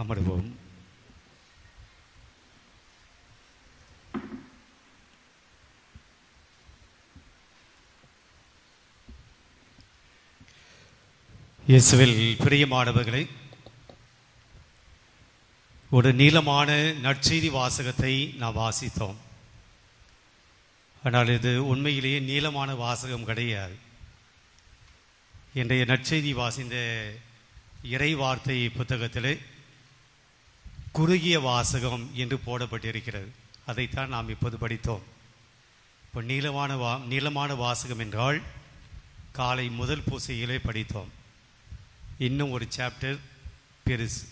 அமர்வோம். இயேசுவில் பிரியமானவர்களை ஒரு நீளமான நற்செய்தி வாசகத்தை நாம் வாசித்தோம். ஆனால் இது உண்மையிலேயே நீளமான வாசகம் கிடையாது. இன்றைய நற்செய்தி வாசிந்த இறை வார்த்தை புத்தகத்திலே குறுகிய வாசகம் என்று போடப்பட்டிருக்கிறது. அதைத்தான் நாம் இப்போது படித்தோம். இப்போ நீளமான வா நீளமான வாசகம் என்றால் காலை முதல் பூசையிலே படித்தோம். இன்னும் ஒரு சாப்டர் பெருசு.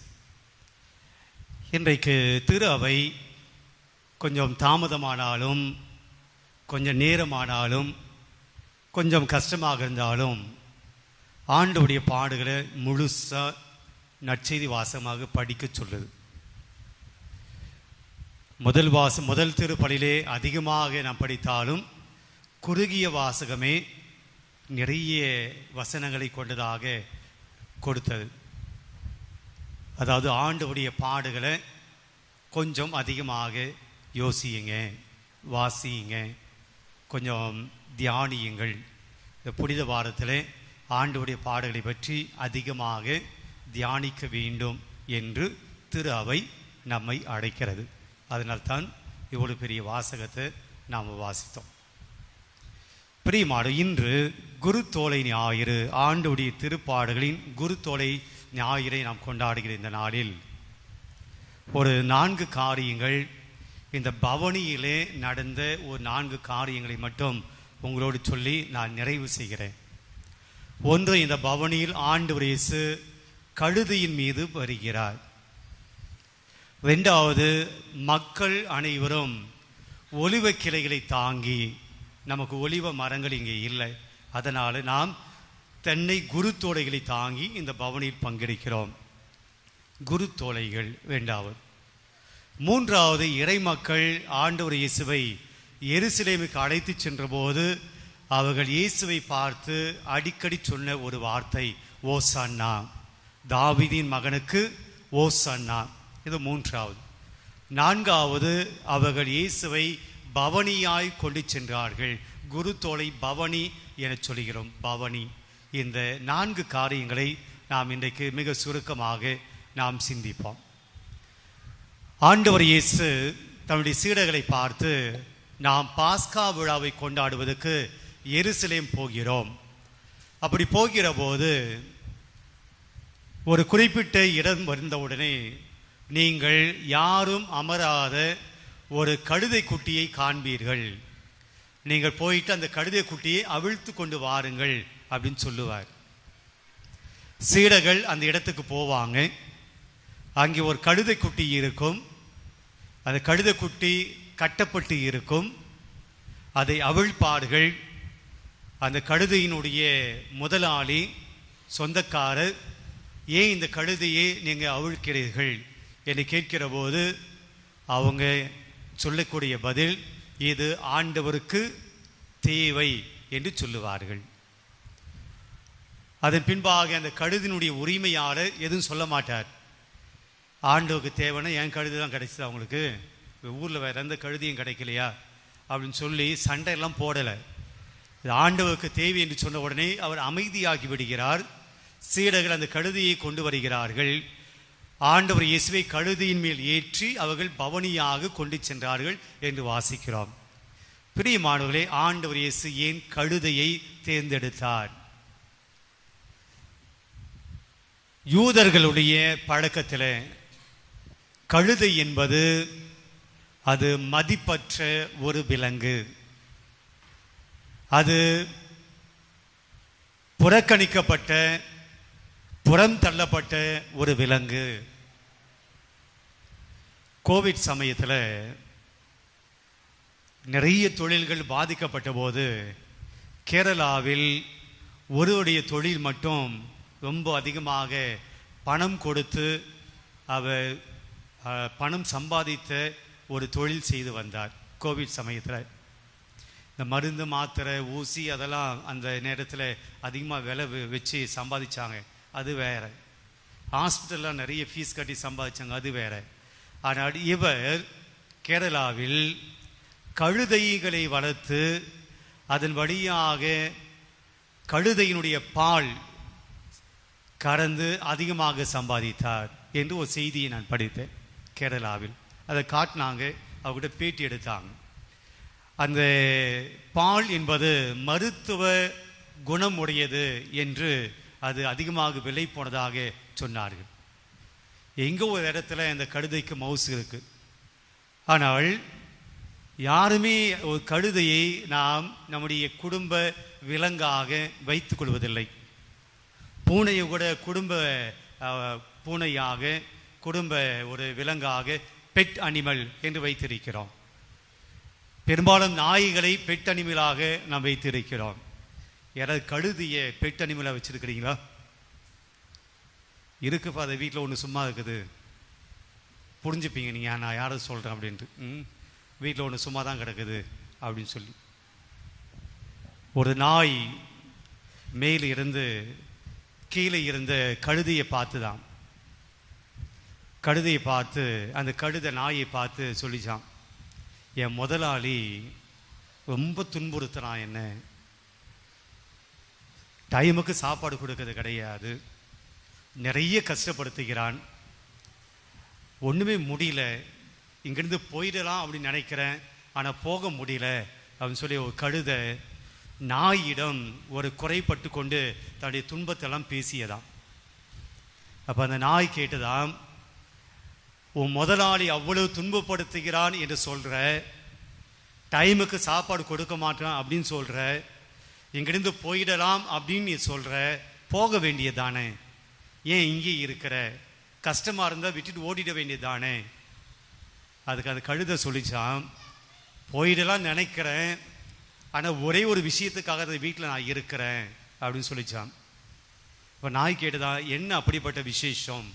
இன்றைக்கு திரு அவை கொஞ்சம் தாமதமானாலும் கொஞ்சம் நேரமானாலும் கொஞ்சம் கஷ்டமாக இருந்தாலும் ஆண்டவுடைய பாடுகளை முழுசாக நற்செய்தி வாசகமாக படிக்க சொல்லுது. முதல் வாச முதல் திருப்பலிலே அதிகமாக நாம் படித்தாலும் குறுகிய வாசகமே நிறைய வசனங்களை கொண்டதாக கொடுத்தது. அதாவது ஆண்டுடைய பாடுகளை கொஞ்சம் அதிகமாக யோசியுங்க வாசியுங்க கொஞ்சம் தியானியுங்கள். இந்த புனித வாரத்தில் ஆண்டுடைய பாடுகளை பற்றி அதிகமாக தியானிக்க வேண்டும் என்று திரு அவை நம்மை அழைக்கிறது. அதனால்தான் இவ்வளவு பெரிய வாசகத்தை நாம் வாசித்தோம். பிரியமாடு இன்று குருத்தோலை ஞாயிறு ஆண்டுடைய திருப்பாடுகளின் குருத்தோலை ஞாயிறை நாம் கொண்டாடுகிற இந்த நாளில் ஒரு நான்கு காரியங்கள் இந்த பவனியிலே நடந்த ஒரு நான்கு காரியங்களை மட்டும் உங்களோடு சொல்லி நான் நிறைவு செய்கிறேன். ஒன்று இந்த பவனியில் ஆண்டு இயேசு கழுதையின் மீது வருகிறார். ரெண்டாவது மக்கள் அனைவரும் ஒலிவ கிளைகளை தாங்கி நமக்கு ஒலிவ மரங்கள் இங்கே இல்லை. அதனால் நாம் தென்னை குருத்தோலைகளை தாங்கி இந்த பவனியில் பங்கெடுக்கிறோம். குருத்தோலைகள் வேண்டாவது மூன்றாவது இறைமக்கள் ஆண்டவர் இயேசுவை எருசலேமுக்கு அழைத்து சென்றபோது அவர்கள் இயேசுவை பார்த்து அடிக்கடி சொன்ன ஒரு வார்த்தை ஓசன்னா. தாவிதின் மகனுக்கு ஓசன்னா. இது மூன்றாவது. நான்காவது அவர்கள் இயேசுவை பவனியாய் கொண்டு சென்றார்கள். குருத்தோலை பவனி என சொல்கிறோம். பவனி. இந்த நான்கு காரியங்களை நாம் இன்றைக்கு மிக சுருக்கமாக நாம் சிந்திப்போம். ஆண்டவர் இயேசு தன்னுடைய சீடர்களை பார்த்து நாம் பாஸ்கா விழாவை கொண்டாடுவதற்கு எருசலேம் போகிறோம். அப்படி போகிற போது ஒரு குறிப்பிட்ட இடம் வந்தவுடனே நீங்கள் யாரும் அமராத ஒரு கழுதை குட்டியை காண்பீர்கள். நீங்கள் போயிட்டு அந்த கழுதை குட்டியை அவிழ்த்து கொண்டு வாருங்கள் அப்படின்னு சொல்லுவார். சீடர்கள் அந்த இடத்துக்கு போவாங்க. அங்கே ஒரு கழுதை குட்டி இருக்கும். அந்த கழுதை குட்டி கட்டப்பட்டு இருக்கும். அதை அவிழ்ப்பார்கள். அந்த கழுதையினுடைய முதலாளி சொந்தக்காரர் ஏன் இந்த கழுதையை நீங்கள் அவிழ்க்கிறீர்கள்? என்று கேட்கிற போது அவங்க சொல்லக்கூடிய பதில் இது ஆண்டவருக்கு தேவை என்று சொல்லுவார்கள். அதன் பின்பாக அந்த கழுதினுடைய உரிமையாளர் எதுவும் சொல்ல மாட்டார். ஆண்டவுக்கு தேவைன்னா என் கழுது தான் கிடைச்சது அவங்களுக்கு. ஊரில் வேறு எந்த கழுதியும் கிடைக்கலையா? அப்படின்னு சொல்லி சண்டையெல்லாம் போடலை. இது ஆண்டவருக்கு தேவை என்று சொன்ன உடனே அவர் அமைதியாகி விடுகிறார். சீடர்கள் அந்த கழுதியை கொண்டு வருகிறார்கள். ஆண்டவர் இயேசுவை கழுதியின் மேல் ஏற்றி அவர்கள் பவனியாக கொண்டு சென்றார்கள் என்று வாசிக்கிறோம். பிரியமானவர்களே ஆண்டவர் இயேசு ஏன் கழுதையை தேர்ந்தெடுத்தார்? யூதர்களுடைய பழக்கத்தில் கழுதை என்பது அது மதிப்பற்ற ஒரு விலங்கு. அது புறக்கணிக்கப்பட்ட புறம் தள்ளப்பட்ட ஒரு விலங்கு. கோவிட் சமயத்தில் நிறைய தொழில்கள் பாதிக்கப்பட்ட போது கேரளாவில் ஒருவருடைய தொழில் மட்டும் ரொம்ப அதிகமாக பணம் கொடுத்து அவர் பணம் சம்பாதித்த ஒரு தொழில் செய்து வந்தார் கோவிட் சமயத்தில். இந்த மருந்து மாத்திரை ஊசி அதெல்லாம் அந்த நேரத்தில் அதிகமாக விலை வச்சு சம்பாதிச்சாங்க. அது வேற. ஹாஸ்பிட்டலில் நிறைய ஃபீஸ் கட்டி சம்பாதிச்சாங்க அது வேற. ஆனால் இவர் கேரளாவில் கழுதைகளை வளர்த்து அதன் வழியாக கழுதையினுடைய பால் கறந்து அதிகமாக சம்பாதித்தார் என்று ஒரு செய்தியை நான் படித்தேன் கேரளாவில். அதை காட்டினாங்க அவர்கிட்ட பேட்டி எடுத்தாங்க. அந்த பால் என்பது மருத்துவ குணம் உடையது என்று அது அதிகமாக விலை போனதாக சொன்னார்கள். எங்கோ ஒரு இடத்துல இந்த கழுதைக்கு மவுசு இருக்குது ஆனால் யாருமே ஒரு கழுதையை நாம் நம்முடைய குடும்ப விலங்காக வைத்துக் கொள்வதில்லை. பூனையை கூட குடும்ப பூனையாக குடும்ப ஒரு விலங்காக பெட் அனிமல் என்று வைத்திருக்கிறோம். பெரும்பாலும் நாய்களை பெட் அனிமலாக நாம் வைத்திருக்கிறோம். யாராவது கழுதியை பெட் அனிமலாக வச்சிருக்கிறீங்களா? இருக்குப்பா அது வீட்டில் ஒன்று சும்மா இருக்குது. புரிஞ்சுப்பீங்க நீங்கள் நான் யாரை சொல்கிறேன் அப்படின்ட்டு. ம் வீட்டில் ஒன்று சும்மா தான் கிடக்குது அப்படின்னு சொல்லி. ஒரு நாய் மேலே இருந்து கீழே இருந்த கழுதியை பார்த்து தான் கழுதையை பார்த்து அந்த கழுதை நாயை பார்த்து சொல்லிச்சான் என் முதலாளி ரொம்ப துன்புறுத்துறான் என்ன. டைமுக்கு சாப்பாடு கொடுக்கறது கிடையாது. நிறைய கஷ்டப்படுத்துகிறான். ஒன்றுமே முடியல. இங்கேருந்து போயிடலாம் அப்படின்னு நினைக்கிறேன். ஆனால் போக முடியல அப்படின்னு சொல்லி ஒரு கழுதை நாயிடம் ஒரு குறைப்பட்டு கொண்டு தன்னுடைய துன்பத்தெல்லாம் பேசியதாம். அப்போ அந்த நாய் கேட்டுதாம் உன் முதலாளி அவ்வளவு துன்பப்படுத்துகிறான் என்று சொல்கிற டைமுக்கு சாப்பாடு கொடுக்க மாட்டான் அப்படின்னு சொல்கிற இங்கிருந்து போயிடலாம் அப்படின்னு நீ சொல்கிற போக வேண்டியதானே? ஏன் இங்கே இருக்கிற? கஷ்டமாக இருந்தால் விட்டுட்டு ஓடிட வேண்டியதானே? அதுக்கு அது கழுத சொல்லிச்சான் போயிடலாம் நினைக்கிறேன் ஆனால் ஒரே ஒரு விஷயத்துக்காக அந்த வீட்டில் நான் இருக்கிறேன் அப்படின்னு சொல்லிச்சான் இப்போ நாய் கேட்டதா என்ன அப்படிப்பட்ட விசேஷம்?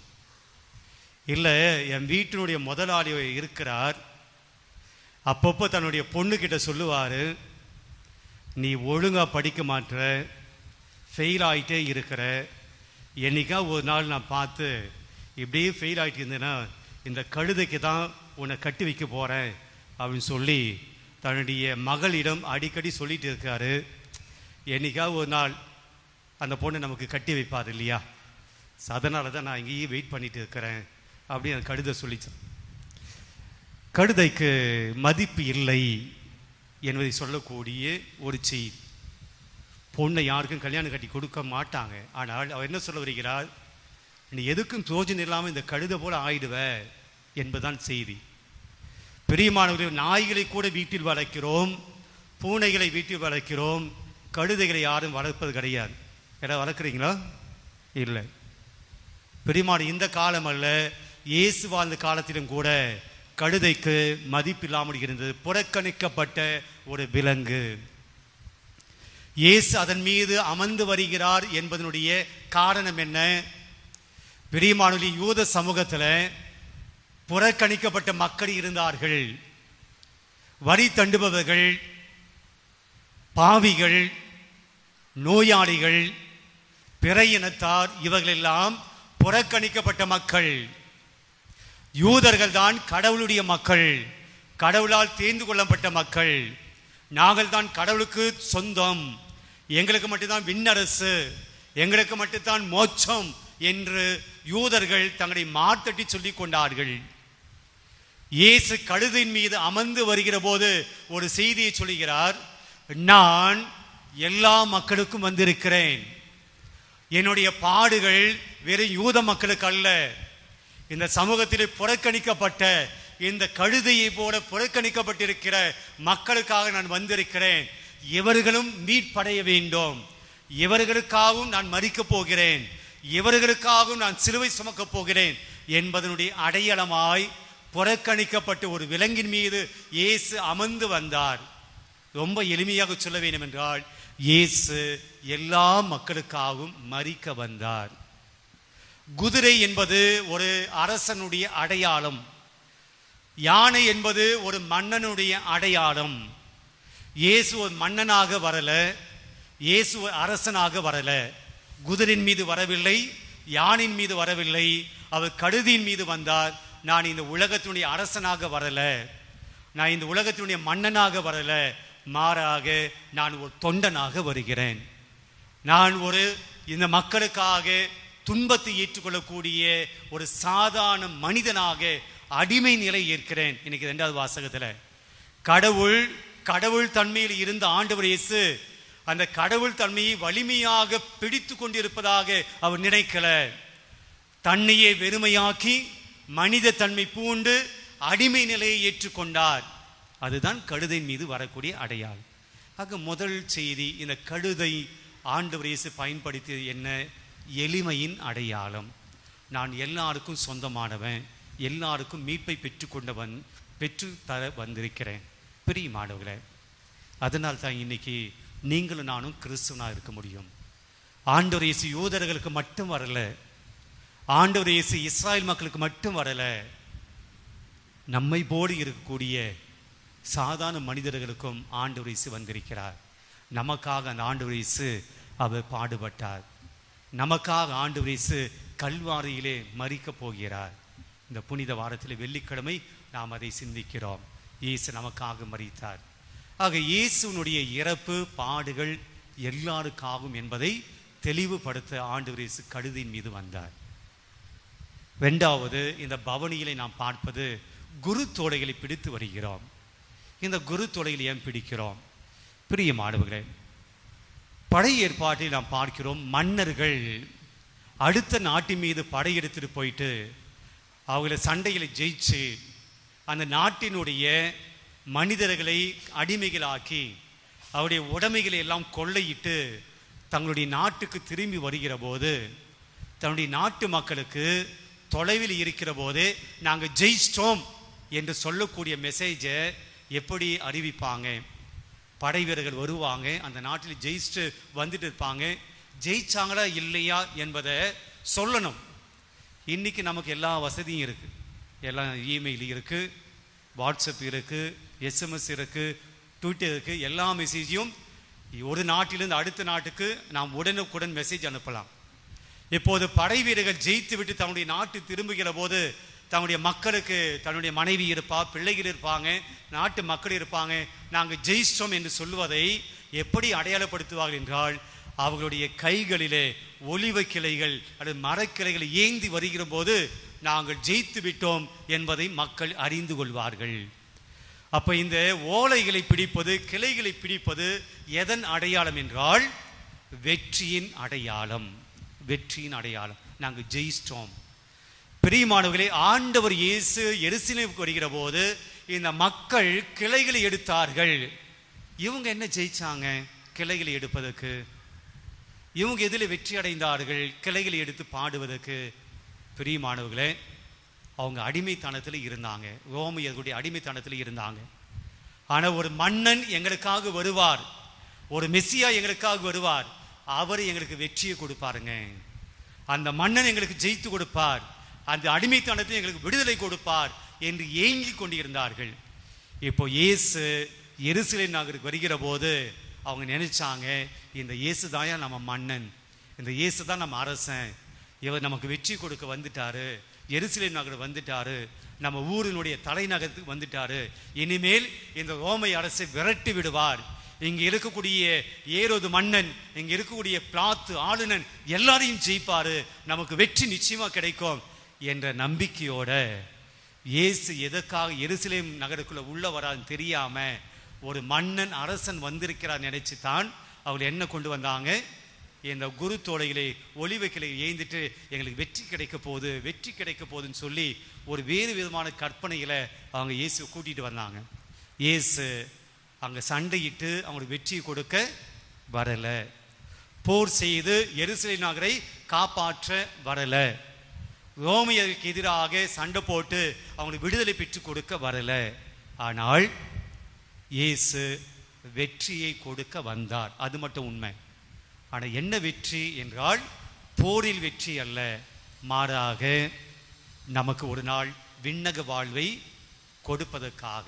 இல்லை என் வீட்டினுடைய முதலாளி இருக்கிறார். அப்பப்போ தன்னுடைய பொண்ணுக்கிட்ட சொல்லுவார் நீ ஒழுங்காக படிக்க மாட்டுற ஃபெயில் ஆகிட்டே இருக்கிற. என்னைக்கா ஒரு நாள் நான் பார்த்து இப்படியே ஃபெயில் ஆகிட்டு இருந்தேன்னா இந்த கழுதைக்கு தான் உன்னை கட்டி வைக்க போகிறேன் அப்படின்னு சொல்லி தன்னுடைய மகளிடம் அடிக்கடி சொல்லிட்டு இருக்காரு. என்னைக்கா ஒரு நாள் அந்த பொண்ணு நமக்கு கட்டி வைப்பார் இல்லையா? அதனால தான் நான் இங்கேயே வெயிட் பண்ணிட்டு இருக்கிறேன் அப்படின்னு அந்த கழுதை சொல்லிச்சான். கழுதைக்கு மதிப்பு இல்லை. என்பதை சொல்லக்கூடிய ஒரு செய்தி. பொண்ணை யாருக்கும் கல்யாணம் கட்டி கொடுக்க மாட்டாங்க. ஆனால் அவர் என்ன சொல்ல வருகிறார்? நீ எதுக்கும் தோஜன் இல்லாமல் இந்த கழுத போல ஆயிடுவ என்பதுதான் செய்தி. பெரியமானவர்கள் நாய்களை கூட வீட்டில் வளர்க்கிறோம் பூனைகளை வீட்டில் வளர்க்கிறோம் கழுதைகளை யாரும் வளர்ப்பது கிடையாது. யாராவது வளர்க்குறீங்களா? இல்லை. பெரியமான இந்த காலம் அல்ல இயேசு வாழ்ந்த காலத்திலும் கூட கழுதைக்கு மதிப்பில்லாமல் இருந்தது. புறக்கணிக்கப்பட்ட ஒரு விலங்கு. இயேசு அதன் மீது அமர்ந்து வருகிறார் என்பதனுடைய காரணம் என்ன? பெரியமானவர்களின் யூத சமூகத்தில் புறக்கணிக்கப்பட்ட மக்கள் இருந்தார்கள். வரி தண்டுபவர்கள் பாவிகள் நோயாளிகள் பிற இனத்தார் இவர்களெல்லாம் புறக்கணிக்கப்பட்ட மக்கள். யூதர்கள் தான் கடவுளுடைய மக்கள். கடவுளால் தேர்ந்து கொள்ளப்பட்ட மக்கள். நாங்கள் தான் கடவுளுக்கு சொந்தம். எங்களுக்கு மட்டும்தான் விண்ணரசு. எங்களுக்கு மட்டும்தான் மோட்சம் என்று யூதர்கள் தங்களை மார்த்தட்டி சொல்லிக் கொண்டார்கள். இயேசு கழுதின் மீது அமர்ந்து வருகிற போது ஒரு செய்தியை சொல்கிறார் நான் எல்லா மக்களுக்கும் வந்திருக்கிறேன். என்னுடைய பாடுகள் வெறும் யூத மக்களுக்கு அல்ல. இந்த சமூகத்திலே புறக்கணிக்கப்பட்ட இந்த கழுதையை போல புறக்கணிக்கப்பட்டிருக்கிற மக்களுக்காக நான் வந்திருக்கிறேன். இவர்களும் மீட்படைய வேண்டும். இவர்களுக்காகவும் நான் மறிக்கப் போகிறேன். இவர்களுக்காகவும் நான் சிலுவை சுமக்கப் போகிறேன் என்பதனுடைய அடையாளமாய் புறக்கணிக்கப்பட்டு ஒரு விலங்கின் மீது இயேசு அமர்ந்து வந்தார். ரொம்ப எளிமையாக சொல்ல வேண்டும் என்றால் இயேசு எல்லா மக்களுக்காகவும் மறிக்க வந்தார். குதிரை என்பது ஒரு அரசனுடைய அடையாளம். யானை என்பது ஒரு மன்னனுடைய அடையாளம். இயேசு ஒரு மன்னனாக வரல இயேசு அரசனாக வரல. குதிரின் மீது வரவில்லை யானின் மீது வரவில்லை. அவர் கழுதியின் மீது வந்தார். நான் இந்த உலகத்தினுடைய அரசனாக வரல. நான் இந்த உலகத்தினுடைய மன்னனாக வரல. மாறாக நான் ஒரு தொண்டனாக வருகிறேன். நான் ஒரு இந்த மக்களுக்காக துன்பத்தை ஏற்றுக்கொள்ளக்கூடிய ஒரு சாதாரண மனிதனாக அடிமை நிலை ஏற்கிறேன். இன்னைக்கு ரெண்டாவது வாசகத்தில். கடவுள் கடவுள் தன்மையில் இருந்த ஆண்டவர் இயேசு அந்த கடவுள் தன்மையை வலிமையாக பிடித்து கொண்டிருப்பதாக அவர் நினைக்கல. தன்னையே வெறுமையாக்கி மனித தன்மை பூண்டு அடிமை நிலையை ஏற்றுக்கொண்டார். அதுதான் கழுதை மீது வரக்கூடிய அடையாளம். ஆக முதல் செய்தி இந்த கழுதை ஆண்டவர் இயேசு பயன்படுத்தியது என்ன? எளிமையின் அடையாளம். நான் எல்லாருக்கும் சொந்தமானவன் எல்லாருக்கும் மீட்பை பெற்றுக்கொண்டவன் பெற்று தர வந்திருக்கிறேன். பிரியமானவர்களே அதனால் தான் இன்னைக்கு நீங்களும் நானும் கிறிஸ்துவனாக இருக்க முடியும். ஆண்டவர் இயேசு யூதர்களுக்கு மட்டும் வரலை. ஆண்டவர் இயேசு இஸ்ராயல் மக்களுக்கு மட்டும் வரலை. நம்மை போடு இருக்கக்கூடிய சாதாரண மனிதர்களுக்கும் ஆண்டவர் இயேசு வந்திருக்கிறார். நமக்காக அந்த ஆண்டவர் இயேசு அவர் பாடுபட்டார். நமக்காக ஆண்டு இயேசு கல்வாரியிலே மறிக்கப் போகிறார். இந்த புனித வாரத்தில் வெள்ளிக்கிழமை நாம் அதை சிந்திக்கிறோம். இயேசு நமக்காக மறித்தார் ஆக இயேசுனுடைய இறப்பு பாடுகள் எல்லாருக்காகும் என்பதை தெளிவுபடுத்த ஆண்டு இயேசு கழுதின் மீது வந்தார். ரெண்டாவது இந்த பவனியிலே நாம் பார்ப்பது குரு தோடைகளை பிடித்து வருகிறோம். இந்த குரு தோடைகளை ஏன் பிடிக்கிறோம்? பிரியமானவர்களே படை ஏற்பாட்டில் நாம் பார்க்கிறோம் மன்னர்கள் அடுத்த நாட்டின் மீது படையெடுத்துட்டு போயிட்டு அவங்கள சண்டையில் ஜெயிச்சு அந்த நாட்டினுடைய மனிதர்களை அடிமைகளாக்கி அவருடைய உடைமைகளை எல்லாம் கொள்ளையிட்டு தங்களுடைய நாட்டுக்கு திரும்பி வருகிற போது தன்னுடைய நாட்டு மக்களுக்கு தொலைவில் இருக்கிற போது நாங்கள் ஜெயிச்சிட்டோம் என்று சொல்லக்கூடிய மெசேஜை எப்படி அறிவிப்பாங்க? படை வீரர்கள் வருவாங்க. அந்த நாட்டில் ஜெயிச்சுட்டு வந்துட்டு இருப்பாங்க. ஜெயிச்சாங்களா இல்லையா என்பதை சொல்லணும். இன்னைக்கு நமக்கு எல்லா வசதியும் இருக்கு. எல்லாம் இமெயில் இருக்கு வாட்ஸ்அப் இருக்கு எஸ்எம்எஸ் இருக்கு ட்விட்டர் இருக்கு எல்லா மெசேஜையும் ஒரு நாட்டிலிருந்து அடுத்த நாட்டுக்கு நாம் உடனுக்குடன் மெசேஜ் அனுப்பலாம். இப்போது படை வீரர்கள் ஜெயித்து விட்டு தன்னுடைய நாட்டு திரும்புகிற போது தன்னுடைய மக்களுக்கு தன்னுடைய மனைவி இருப்பா பிள்ளைகள் இருப்பாங்க நாட்டு மக்கள் இருப்பாங்க நாங்கள் ஜெயிச்சோம் என்று சொல்லுவதை எப்படி அடையாளப்படுத்துவார்கள் என்றால் அவர்களுடைய கைகளிலே ஒலிவ கிளைகள் அல்லது மரக்கிளைகள் ஏந்தி வருகிற போது நாங்கள் ஜெயித்து விட்டோம் என்பதை மக்கள் அறிந்து கொள்வார்கள். அப்போ இந்த ஓலைகளை பிடிப்பது கிளைகளை பிடிப்பது எதன் அடையாளம் என்றால் வெற்றியின் அடையாளம் வெற்றியின் அடையாளம். நாங்கள் ஜெயிச்சிட்டோம் பிரியமானவர்களே ஆண்டவர் இயேசு எருசலேமுக்கு வருகிற போது இந்த மக்கள் கிளைகளை எடுத்தார்கள். இவங்க என்ன ஜெயிச்சாங்க? கிளைகளை எடுப்பதற்கு. இவங்க எதில் வெற்றி அடைந்தார்கள் கிளைகளை எடுத்து பாடுவதற்கு. பிரியமானவர்களே அவங்க அடிமைத்தனத்தில் இருந்தாங்க. ரோமியர்களுடைய அடிமைத்தனத்தில் இருந்தாங்க. ஆனால் ஒரு மன்னன் எங்களுக்காக வருவார். ஒரு மெஸ்ஸியா எங்களுக்காக வருவார். அவர் எங்களுக்கு வெற்றியை கொடுப்பாருங்க. அந்த மன்னன் எங்களுக்கு ஜெயித்து கொடுப்பார். அந்த அடிமைத்தனத்தை எங்களுக்கு விடுதலை கொடுப்பார். என்று ஏங்கி கொண்டிருந்தார்கள். இப்போ இயேசு எருசலேம் நகருக்கு வருகிற போது அவங்க நினைச்சாங்க இந்த இயேசு தாயா நம்ம மன்னன் இந்த இயேசு தான் நம்ம அரசன் இவர் நமக்கு வெற்றி கொடுக்க வந்துட்டாரு எருசலேம் நகர் வந்துட்டாரு நம்ம ஊரினுடைய தலைநகரத்துக்கு வந்துட்டாரு இனிமேல் இந்த ரோமை அரசை விரட்டி விடுவார். இங்கே இருக்கக்கூடிய ஏரோது மன்னன் இங்கே இருக்கக்கூடிய பிளாத்து ஆளுநன் எல்லாரையும் ஜெயிப்பாரு நமக்கு வெற்றி நிச்சயமா கிடைக்கும் என்ற நம்பிக்கையோட இயேசு எதற்காக எருசலேம் நகருக்குள்ள உள்ள வரான்னு தெரியாம ஒரு மன்னன் அரசன் வந்திருக்கிறார் நினைச்சு தான் அவங்க என்ன கொண்டு வந்தாங்க? இந்த குரு தோடைகளை ஒளிவைகளை ஏந்திட்டு எங்களுக்கு வெற்றி கிடைக்க போகுது வெற்றி கிடைக்க போகுதுன்னு சொல்லி ஒரு வேறு விதமான கற்பனைகளை அவங்க இயேசு கூட்டிட்டு வந்தாங்க. இயேசு அங்கே சண்டையிட்டு அவங்களுக்கு வெற்றியை கொடுக்க வரலை. போர் செய்து எரிசலை நகரை காப்பாற்ற வரலை. ரோமியருக்கு எதிராக சண்டை போட்டு அவங்களுக்கு விடுதலை பெற்றுக் கொடுக்க வரல. ஆனால் இயேசு வெற்றியை கொடுக்க வந்தார். அது மட்டும் உண்மை. ஆனால் என்ன வெற்றி என்றால் போரில் வெற்றி அல்ல. மாறாக நமக்கு ஒரு நாள் விண்ணக வாழ்வை கொடுப்பதற்காக.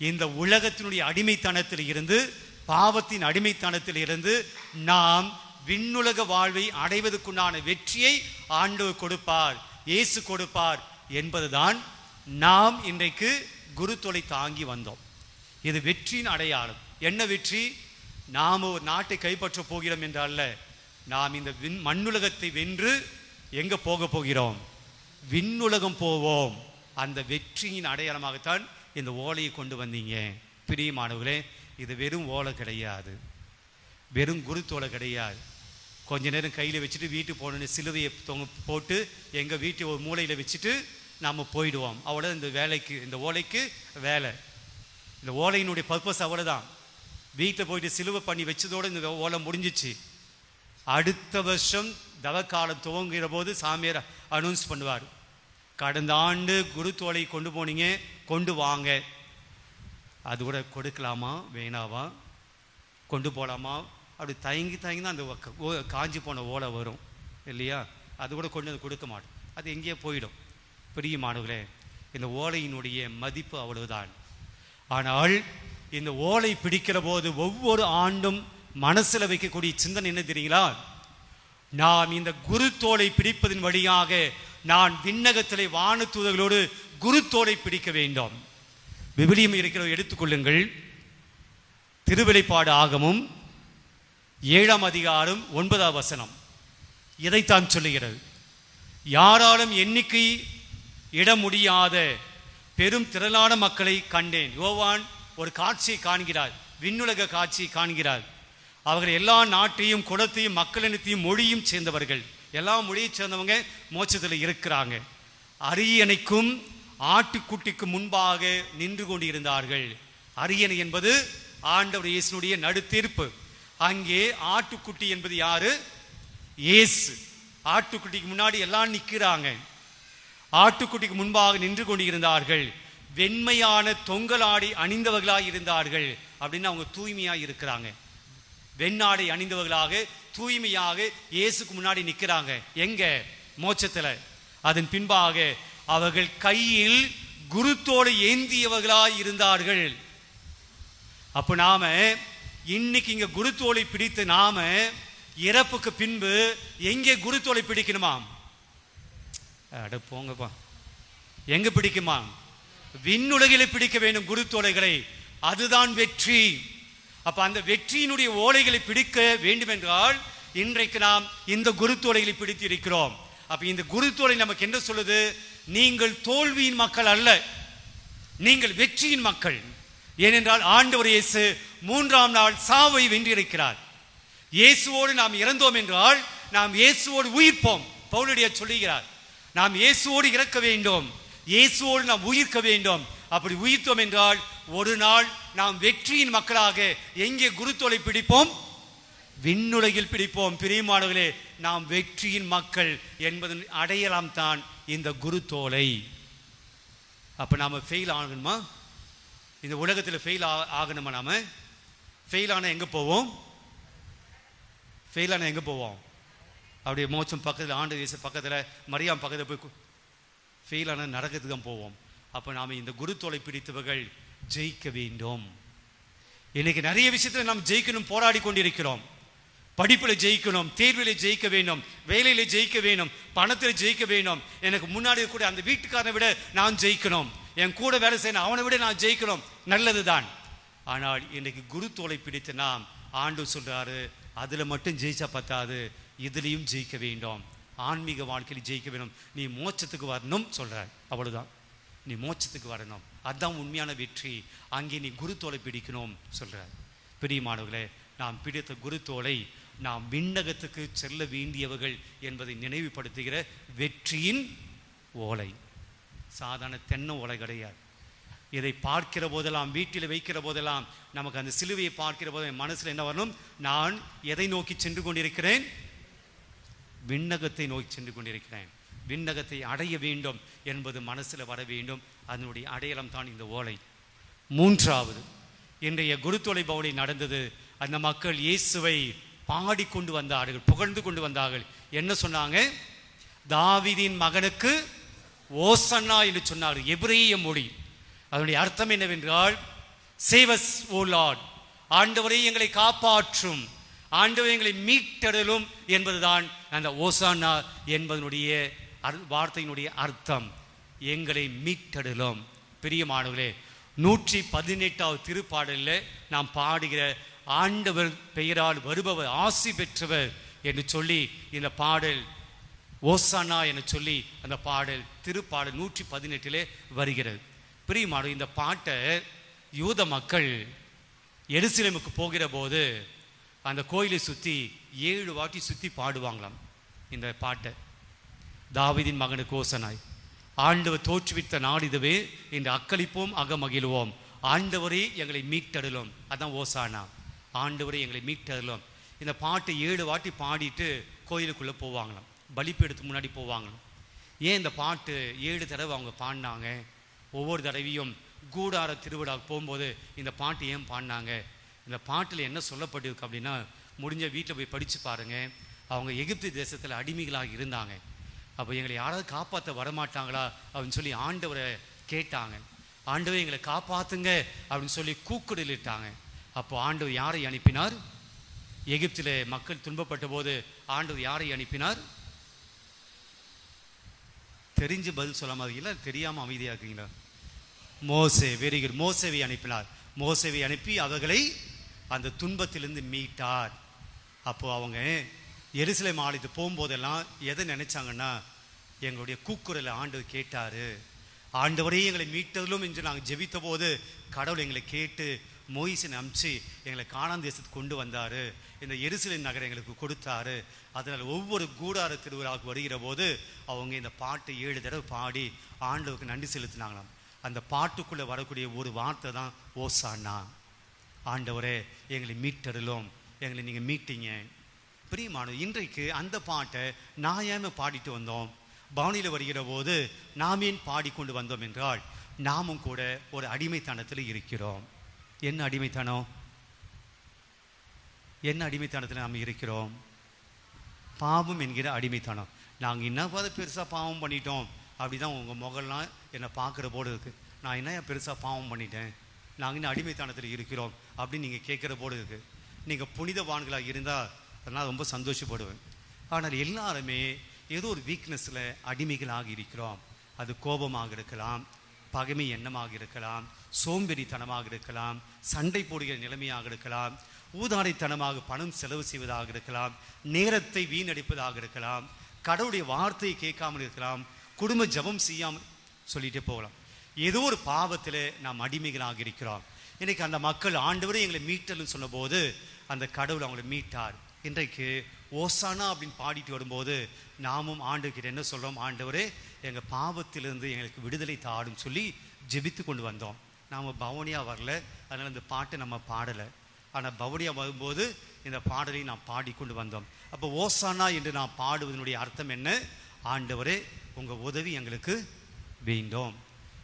இந்த உலகத்தினுடைய அடிமைத்தனத்தில் இருந்து பாவத்தின் அடிமைத்தனத்தில் இருந்து நாம் விண்ணுலக வாழ்வை அடைவதற்குண்டான வெற்றியை ஆண்டவர் கொடுப்பார் இயேசு கொடுப்பார் என்பதுதான் நாம் இன்றைக்கு குருத்தொலை தாங்கி வந்தோம். இது வெற்றியின் அடையாளம். என்ன வெற்றி? நாம் ஒரு நாட்டை கைப்பற்ற போகிறோம் என்றல்ல நாம் இந்த விண் மண்ணுலகத்தை வென்று எங்கே போக போகிறோம்? விண்ணுலகம் போவோம். அந்த வெற்றியின் அடையாளமாகத்தான் இந்த ஓலையை கொண்டு வந்தீங்க. பிரியமானவர்களே இது வெறும் ஓலை கிடையாது. வெறும் குருத்தோலை கிடையாது. கொஞ்ச நேரம் கையில் வச்சுட்டு வீட்டுக்கு போனோடனே சிலுவையை தொங்க போட்டு எங்கள் வீட்டு ஒரு மூலையில் வச்சுட்டு நாம் போயிடுவோம். அவ்வளோ இந்த வேலைக்கு இந்த ஓலைக்கு வேலை. இந்த ஓலையினுடைய பர்பஸ் அவ்வளோதான் வீட்டில் போயிட்டு சிலுவை பண்ணி வச்சதோடு இந்த ஓலை முடிஞ்சிச்சு. அடுத்த வருஷம் தவக்காலம் துவங்குகிற போது சாமியார் அனௌன்ஸ் பண்ணுவார். கடந்த ஆண்டு குருத்தோலை கொண்டு போனீங்க கொண்டு வாங்க. அது கூட கொடுக்கலாமா வேணாவா? கொண்டு போகலாமா அப்படி தயங்கி தயங்கி தான் அந்த ஓ- காஞ்சி போன ஓலை வரும் இல்லையா? அது கூட கொண்டு வந்து கொடுக்க மாட்டோம். அது எங்கேயோ போயிடும். பிரியமானவர்களே இந்த ஓலையினுடைய மதிப்பு அவ்வளவுதான். ஆனால் இந்த ஓலை பிடிக்கிற போது ஒவ்வொரு ஆண்டும் மனசில் வைக்கக்கூடிய சிந்தனை என்ன தெரியுங்களா? நாம் இந்த குருத்தோலை பிடிப்பதன் வழியாக நான் விண்ணகத்திலே வானதூதர்களோடு குருத்தோலை பிடிக்க வேண்டும். விபிலியம் இருக்கிற எடுத்துக்கொள்ளுங்கள். திருவெளிப்பாடு ஆகமும் ஏழாம் அதிகாரம் ஒன்பதாம் வசனம். இதைத்தான் சொல்லுகிறது. யாராலும் எண்ணிக்கை இட முடியாத பெரும் திரளான மக்களை கண்டேன். யோவான் ஒரு காட்சியை காண்கிறார். விண்ணுலக காட்சியை காண்கிறார். அவர்கள் எல்லா நாட்டையும் குலத்தையும் மக்களினத்தையும் மொழியும் சேர்ந்தவர்கள். எல்லா மொழியை சேர்ந்தவங்க மோட்சத்தில் இருக்கிறாங்க. அரியணைக்கும் ஆட்டுக்குட்டிக்கு முன்பாக நின்று கொண்டிருந்தார்கள். அரியணை என்பது ஆண்டவர் இயேசுனுடைய நடுத்தீர்ப்பு. அங்கே ஆட்டுக்குட்டி என்பது யாரு? ஏசு ஆட்டுக்குட்டிக்கு முன்னாடி எல்லாம் நிற்கிறாங்க ஆட்டுக்குட்டிக்கு முன்பாக நின்று கொண்டிருந்தார்கள். வெண்மையான தொங்கலாடி அணிந்தவர்களாக இருந்தார்கள் அப்படின்னு அவங்க தூய்மையாக இருக்கிறாங்க. வெண்ணாடை அணிந்தவர்களாக தூய்மையாக இயேசுக்கு முன்னாடி நிற்கிறாங்க எங்க? மோச்சத்தில் அதன் பின்பாக அவர்கள் கையில் குருத்தோடு ஏந்தியவர்களாய் இருந்தார்கள். அப்போ நாம இன்னைக்கு இங்க குருத்தோலை பிடித்து நாம இறப்புக்கு பின்பு எங்கே குருத்தோலை பிடிக்கணுமாம்? அட போங்கப்பா. எங்க பிடிக்குமா விண்ணுலகிலே பிடிக்க வேண்டும் குருத்தோலைகளை. அதுதான் வெற்றி. அப்ப அந்த வெற்றியினுடைய ஓலைகளை பிடிக்க வேண்டும் என்றால் இன்றைக்கு நாம் இந்த குருத்தோலைகளை பிடித்து இருக்கிறோம். அப்ப இந்த குருத்தோலை நமக்கு என்ன சொல்லுது? நீங்கள் தோல்வியின் மக்கள் அல்ல. நீங்கள் வெற்றியின் மக்கள். ஏனென்றால் ஆண்டவர் இயேசு மூன்றாம் நாள் சாவை வென்றிருக்கிறார். இயேசுவோடு நாம் இறந்தோம் என்றால் நாம் இயேசுவோடு உயிர்ப்போம். பவுலுடைய சொல்லுகிறார் நாம் இயேசுவோடு இறக்க வேண்டும். இயேசுவோடு நாம் உயிர்க்க வேண்டும். அப்படி உயிர்த்தோம் என்றால் ஒரு நாள் நாம் வெற்றியின் மக்களாக எங்கே குருத்தோலை பிடிப்போம்? விண்ணுலகில் பிடிப்போம். பிரியமானவர்களே நாம் வெற்றியின் மக்கள் என்பதன் அடையலாம் தான் இந்த குருத்தோலை. அப்ப நாம ஃபெயில் ஆகணுமா? இந்த உலகத்தில் ஃபெயில் ஆ ஆகணுமா நாம்? ஃபெயில் ஆனால் எங்கே போவோம்? ஃபெயில் ஆனால் எங்கே போவோம்? அப்படியே மோச்சம் பக்கத்தில் ஆண்டு தேச பக்கத்தில் மரியாம் பக்கத்தில் போய் ஃபெயில் ஆனால் நரகத்துக்கு தான் போவோம். அப்போ நாம் இந்த குருத்தோலை பிடித்தவர்கள் ஜெயிக்க வேண்டும். இன்னைக்கு நிறைய விஷயத்தில் நாம் ஜெயிக்கணும் போராடி கொண்டிருக்கிறோம். படிப்பில் ஜெயிக்கணும் தேர்வில் ஜெயிக்க வேண்டும் வேலையில் ஜெயிக்க வேண்டும் பணத்தில் ஜெயிக்க வேண்டும். எனக்கு முன்னாடி கூட அந்த வீட்டுக்காரனை விட நான் ஜெயிக்கணும். என் கூட வேலை செய்யணும் அவனை விட நான் ஜெயிக்கணும். நல்லதுதான். ஆனால் இன்னைக்கு தோலை பிடித்து நாம் ஆண்டு சொல்றாரு அதில் மட்டும் ஜெயிச்சா பத்தாது. இதுலேயும் ஜெயிக்க வேண்டும். ஆன்மீக வாழ்க்கையில் ஜெயிக்க வேண்டும். நீ மோட்சத்துக்கு வரணும் சொல்றார். அவ்வளவுதான். நீ மோட்சத்துக்கு வரணும். அதுதான் உண்மையான வெற்றி. அங்கே நீ குருத்தோலை பிடிக்கணும் சொல்றார். பிரியமானவர்களே நாம் பிடித்த குருத்தோலை நாம் விண்ணகத்துக்கு செல்ல வேண்டியவர்கள் என்பதை நினைவுபடுத்துகிற வெற்றியின் ஓலை. சாதாரண தென்னை ஓலை கிடையாது. இதை பார்க்கிற போதெல்லாம் வீட்டில் வைக்கிற போதெல்லாம் நமக்கு அந்த சிலுவையை பார்க்கிற போது மனசில் என்ன வரணும்? நான் எதை நோக்கி சென்று கொண்டிருக்கிறேன்? விண்ணகத்தை நோக்கி சென்று கொண்டிருக்கிறேன். விண்ணகத்தை அடைய வேண்டும் என்பது மனசுல வர வேண்டும். அதனுடைய அடையாளம் தான் இந்த ஓலை. மூன்றாவது இன்றைய குருத்தொலை பவுளை நடந்தது அந்த மக்கள் இயேசுவை பாடிக்கொண்டு வந்தார்கள் புகழ்ந்து கொண்டு வந்தார்கள். என்ன சொன்னாங்க? தாவிதின் மகனுக்கு ஓசன்னா என்று சொன்னார் எபிரேய மொழி. அதனுடைய அர்த்தம் என்னவென்றால் சேவஸ் ஓ லார்ட் ஆண்டவரை எங்களை காப்பாற்றும். ஆண்டவர் எங்களை மீட்டெடலும் என்பதுதான் அந்த ஓசானா என்பதனுடைய வார்த்தையினுடைய அர்த்தம். எங்களை மீட்டெடலும் பிரியமானவர்களே நூற்றி பதினெட்டாவது திருப்பாடலில் நாம் பாடுகிற ஆண்டவர் பெயரால் வருபவர் ஆசி பெற்றவர் என்று சொல்லி இந்த பாடல் ஓசானா என சொல்லி அந்த பாடல் திருப்பாடல் நூற்றி பதினெட்டிலே வருகிறது. பிரியமானவர் இந்த பாட்டை யூத மக்கள் எருசலேமுக்கு போகிற போது அந்த கோயிலை சுற்றி ஏழு வாட்டி சுற்றி பாடுவாங்களாம் இந்த பாட்டை. தாவிதின் மகனுக்கு ஓசனாய் ஆண்டவர் தோற்றுவித்த நாடிதுவே இந்த அக்களிப்போம் அகமகிழுவோம். ஆண்டவரே எங்களை மீட்டடலும் அதான் ஓசானா. ஆண்டவரே எங்களை மீட்டருளும். இந்த பாட்டை ஏழு வாட்டி பாடிட்டு கோயிலுக்குள்ளே போவாங்களாம். பலிப்பெடுத்து முன்னாடி போவாங்களாம். ஏன் இந்த பாட்டு ஏழு தடவை அவங்க பாடினாங்க? ஒவ்வொரு தடவையும் கூடார திருவிழா போகும்போது இந்த பாட்டு ஏன் பாடினாங்க? இந்த பாட்டில் என்ன சொல்லப்பட்டிருக்கு அப்படின்னா முடிஞ்ச வீட்டில் போய் படித்து பாருங்கள் அவங்க எகிப்து தேசத்தில் அடிமைகளாக இருந்தாங்க. அப்போ எங்களை யாராவது காப்பாற்ற வரமாட்டாங்களா? அப்படின்னு சொல்லி ஆண்டவரை கேட்டாங்க. ஆண்டவர் எங்களை காப்பாத்துங்க அப்படின்னு சொல்லி கூக்குடலிட்டாங்க அப்போ ஆண்டவர் யாரை அனுப்பினார்? எகிப்தில் மக்கள் துன்பப்பட்ட போது ஆண்டவர் யாரை அனுப்பினார்? தெரிஞ்சு பதில் சொல்லாமல் இருக்கீங்களா? தெரியாமல் அமைதியாக இருக்கீங்களா? மோசே வெரி குட் மோசேவை அனுப்பினார். மோசேவை அனுப்பி அவர்களை அந்த துன்பத்திலிருந்து மீட்டார். அப்போது அவங்க எரிசிலை ஆலயத்துக்கு போகும்போதெல்லாம் எதை நினைச்சாங்கன்னா எங்களுடைய கூக்குரலை ஆண்டவர் கேட்டார். ஆண்டவரையும் எங்களை மீட்டதிலும் என்று நாங்கள் ஜெபித்த போது கடவுள் எங்களை கேட்டு மோயிசனை அமிச்சு எங்களை காணாந்த தேசத்துக்கு கொண்டு வந்தார். இந்த எருசலின் நகரை எங்களுக்கு கொடுத்தாரு. அதனால் ஒவ்வொரு கூடார திருவிழாவுக்கு வருகிற போது அவங்க இந்த பாட்டு ஏழு தடவை பாடி ஆண்டவுக்கு நன்றி செலுத்தினாங்களாம். அந்த பாட்டுக்குள்ளே வரக்கூடிய ஒரு வார்த்தை தான் ஓசானா ஆண்டவரே எங்களை மீட்டருளும். எங்களை நீங்கள் மீட்டீங்க. பிரியமான இன்றைக்கு அந்த பாட்டை நான் ஏன் பாடிட்டு வந்தோம்? பவனியில் வருகிற போது நாம் ஏன் பாடிக்கொண்டு வந்தோம் என்றால் நாமும் கூட ஒரு அடிமைத்தனத்தில் இருக்கிறோம். என்ன அடிமைத்தனம்? என்ன அடிமைத்தனத்தில் நாம் இருக்கிறோம்? பாவம் என்கிற அடிமைத்தனம். நாங்கள் என்னவாத பெருசாக பாவம் பண்ணிட்டோம்? அப்படிதான் உங்கள் முகல்லாம் என்னை பார்க்குற போடு இருக்குது நான் என்ன பெருசாக பாவம் பண்ணிட்டேன்? நாங்கள் இன்னும் அடிமைத்தனத்தில் இருக்கிறோம்? அப்படின்னு நீங்கள் கேட்குற போடு இருக்குது நீங்கள் புனிதவான்களாக இருந்தால் நான் ரொம்ப சந்தோஷப்படுவேன். ஆனால் எல்லாருமே ஏதோ ஒரு வீக்னஸில் அடிமைகளாக இருக்கிறோம். அது கோபமாக இருக்கலாம். பகைமை எண்ணமாக இருக்கலாம் சோம்பேறித்தனமாக இருக்கலாம் சண்டை போடுகிற நிலைமையாக இருக்கலாம் ஊதாரித்தனமாக பணம் செலவு செய்வதாக இருக்கலாம் நேரத்தை வீணடிப்பதாக இருக்கலாம் கடவுளுடைய வார்த்தையை கேட்காமல் இருக்கலாம் குடும்ப ஜெபம் செய்யாமல் சொல்லிட்டே போகலாம். ஏதோ ஒரு பாவத்தில் நாம் அடிமைகளாக இருக்கிறோம். இன்னைக்கு அந்த மக்கள் ஆண்டவரே எங்களை மீட்டல்னு சொன்னபோது அந்த கடவுள் அவங்களை மீட்டார். இன்றைக்கு ஓசானா அப்படின்னு பாடிட்டு வரும்போது நாமும் ஆண்டுகிட்ட என்ன சொல்கிறோம் ஆண்டவரே எங்கள் பாவத்திலிருந்து எங்களுக்கு விடுதலை தாடும் சொல்லி ஜெபித்து கொண்டு வந்தோம். நாம் பவனியாக வரல. அதனால் இந்த பாட்டை நம்ம பாடலை. ஆனால் பவனியாக வரும்போது இந்த பாடலை நாம் பாடிக்கொண்டு வந்தோம். அப்போ ஓசானா என்று நாம் பாடுவதனுடைய அர்த்தம் என்ன? ஆண்டவரே உங்கள் உதவி எங்களுக்கு வேண்டும்.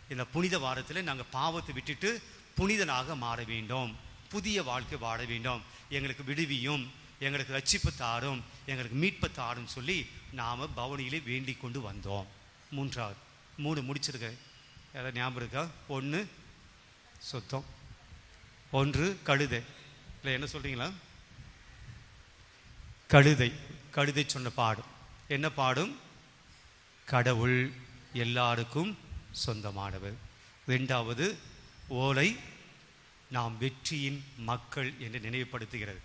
இந்த புனித வாரத்தில் நாங்கள் பாவத்தை விட்டுட்டு புனிதனாக மாற வேண்டும். புதிய வாழ்க்கை வாழ வேண்டும். எங்களுக்கு விடுவியும். எங்களுக்கு ரட்சிப்பு தாரும் எங்களுக்கு மீட்பு தாரும் சொல்லி நாம் பவனியிலே வேண்டிக் கொண்டு வந்தோம். மூன்றாவது மூணு முடிச்சிருக்கேன் ஏதாவது ஞாபகம் இருக்கா? ஒன்று சுத்தம். ஒன்று கழுதை. இல்லை என்ன சொல்கிறீங்களா கழுதை. கழுதை சொன்ன பாடும். என்ன பாடும்? கடவுள் எல்லாருக்கும் சொந்தமானவர். ரெண்டாவது ஓலை நாம் வெற்றியின் மக்கள் என்று நினைவுபடுத்துகிறது.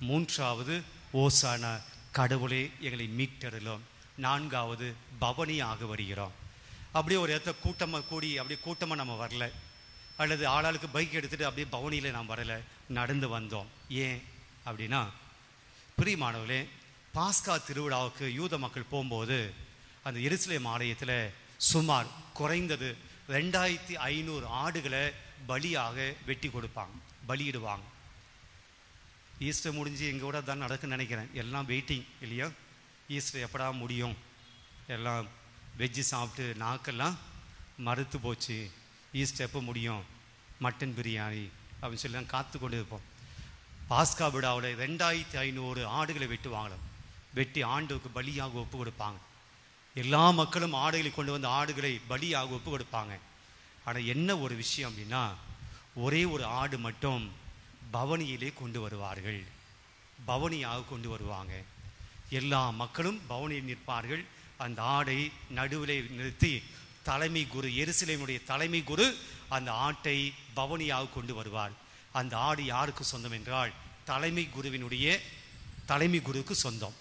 மூன்றாவது ஓசான கடவுளே எங்களை மீட்டெறலும் நான்காவது பவனியாக வருகிறோம். அப்படியே ஒரு இடத்துல கூட்டமாக கூடி அப்படியே கூட்டமாக நம்ம வரல. அல்லது ஆளாளுக்கு பைக் எடுத்துகிட்டு அப்படியே பவனியில் நாம் வரல. நடந்து வந்தோம். ஏன் அப்படின்னா பிரியமானவர்களே பாஸ்கா திருவிழாவுக்கு யூத மக்கள் போகும்போது அந்த எருசலேம் ஆலயத்தில் சுமார் குறைந்தது ரெண்டாயிரத்தி ஐநூறு ஆடுகளை பலியாக வெட்டி கொடுப்பாங்க. பலியிடுவாங்க. ஈஸ்டர் முடிஞ்சு எங்கள் கூட தான் நடக்குன்னு நினைக்கிறேன். எல்லாம் வெயிட்டிங் இல்லையா? ஈஸ்டர் எப்படா முடியும்? எல்லாம் வெஜ்ஜு சாப்பிட்டு நாக்கெல்லாம் மறுத்து போச்சு. ஈஸ்டர் எப்போ முடியும்? மட்டன் பிரியாணி அப்படின்னு சொல்லி தான் காத்து கொண்டு இருப்போம் பாஸ்கா விடாவில் ரெண்டாயிரத்தி ஐநூறு ஆடுகளை வெட்டுவாங்களாம் வெட்டி ஆண்டுக்கு பலியாக ஒப்பு கொடுப்பாங்க. எல்லா மக்களும் ஆடுகளை கொண்டு வந்து ஆடுகளை பலியாக ஒப்பு கொடுப்பாங்க. ஆனால் என்ன ஒரு விஷயம் அப்படின்னா ஒரே ஒரு ஆடு மட்டும் பவனியிலே கொண்டு வருவார்கள். பவனியாக கொண்டு வருவாங்க. எல்லா மக்களும் பவனியில் நிற்பார்கள். அந்த ஆடை நடுவிலே நிறுத்தி தலைமை குரு எருசலேமுடைய தலைமை குரு அந்த ஆட்டை பவனியாக கொண்டு வருவார். அந்த ஆடு யாருக்கு சொந்தம் என்றால் தலைமை குருவினுடைய தலைமை குருவுக்கு சொந்தம்.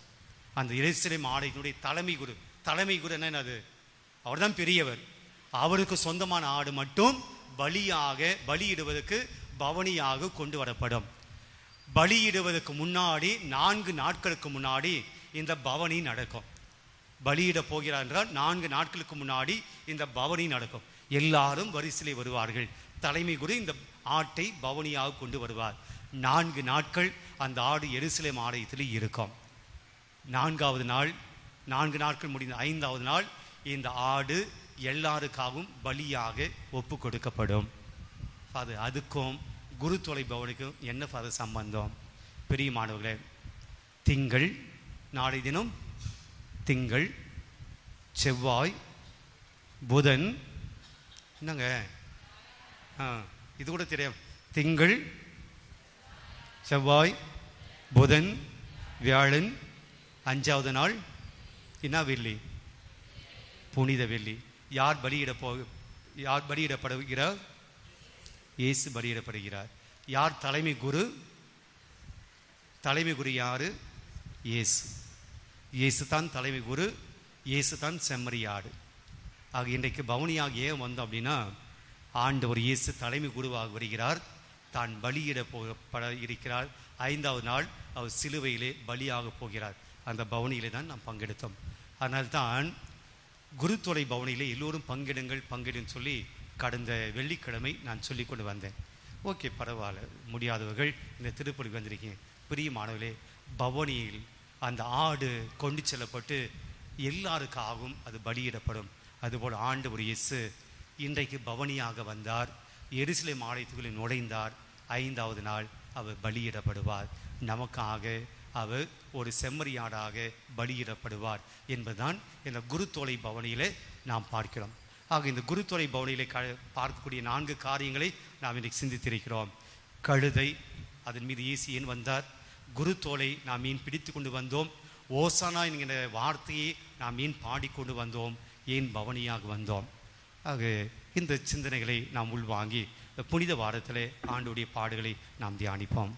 அந்த எருசலேம் ஆடையினுடைய தலைமை குரு தலைமை குரு என்னது அவர்தான் பெரியவர். அவருக்கு சொந்தமான ஆடு மட்டும் பலியாக பலியிடுவதற்கு பவனியாக கொண்டு வரப்படும். பலியிடுவதற்கு முன்னாடி நான்கு நாட்களுக்கு முன்னாடி இந்த பவனி நடக்கும். பலியிட போகிறார் என்றால் நான்கு நாட்களுக்கு முன்னாடி இந்த பவனி நடக்கும். எல்லாரும் வரிசையில் வருவார்கள். தலைமை குரு இந்த ஆட்டை பவனியாக கொண்டு வருவார். நான்கு நாட்கள் அந்த ஆடு எருசலேம் ஆலயத்தில் இருக்கும். நான்காவது நாள் நான்கு நாட்கள் முடிந்த ஐந்தாவது நாள் இந்த ஆடு எல்லாருக்காகவும் பலியாக ஒப்பு கொடுக்கப்படும். அது அதுக்கும் குரு தொலை பவனுக்கும் என்ன ஃபாதர் சம்பந்தம்? பெரிய மாணவர்களே திங்கள் நாளை தினம் திங்கள் செவ்வாய் புதன் என்னங்க? ஆ இது கூட தெரியும். திங்கள் செவ்வாய் புதன் வியாழன் அஞ்சாவது நாள் என்ன வெள்ளி? புனித வெள்ளி. யார் பலியிட போ யார் பலியிடப்படுகிறார் இயேசு பலியிடப்படுகிறார். யார் தலைமை குரு? தலைமை குரு யாரு? இயேசு. இயேசு தான் தலைமை குரு இயேசு தான் செம்மறியாடு ஆக இன்றைக்கு பவனியாக ஏன் வந்தோம் அப்படின்னா ஆண்டவர் இயேசு தலைமை குருவாக வருகிறார். தான் பலியிட போகப்பட இருக்கிறார். ஐந்தாவது நாள் அவர் சிலுவையிலே பலியாக போகிறார். அந்த பவனியிலே தான் நாம் பங்கெடுத்தோம். அதனால்தான் குருத்துறை பவனியிலே எல்லோரும் பங்கெடுங்கள் பங்கெடுன்னு சொல்லி கடந்த வெள்ளிக்கிழமை நான் சொல்லி கொண்டு வந்தேன். ஓகே பரவாயில்ல முடியாதவர்கள் இந்த திருப்பதி வந்திருக்கீங்க. பிரியமானவர்களே பவனியில் அந்த ஆடு கொண்டு செல்லப்பட்டு எல்லாருக்காகவும் அது பலியிடப்படும். அதுபோல் ஆண்டு ஒரு இயேசு இன்றைக்கு பவனியாக வந்தார். எரிசிலை ஆலயத்துக்குள்ளே நுழைந்தார். ஐந்தாவது நாள் அவர் பலியிடப்படுவார். நமக்காக அவர் ஒரு செம்மறியாடாக பலியிடப்படுவார் என்பதுதான் இந்த குருத்தோலை பவனியிலே நாம் பார்க்கிறோம். ஆக இந்த குருத்தோலை பவனியிலே க பார்க்கக்கூடிய நான்கு காரியங்களை நாம் இன்றைக்கு சிந்தித்திருக்கிறோம். கழுதை அதன் மீது ஏசி ஏன் வந்தார்? குருத்தோலை நாம் மீன் பிடித்து கொண்டு வந்தோம்? ஓசானா என்கிற வார்த்தையை நாம் மீன் பாடிக்கொண்டு வந்தோம்? ஏன் பவனியாக வந்தோம்? ஆக இந்த சிந்தனைகளை நாம் உள்வாங்கி புனித வாரத்தில் ஆண்டுடைய பாடுகளை நாம் தியானிப்போம்.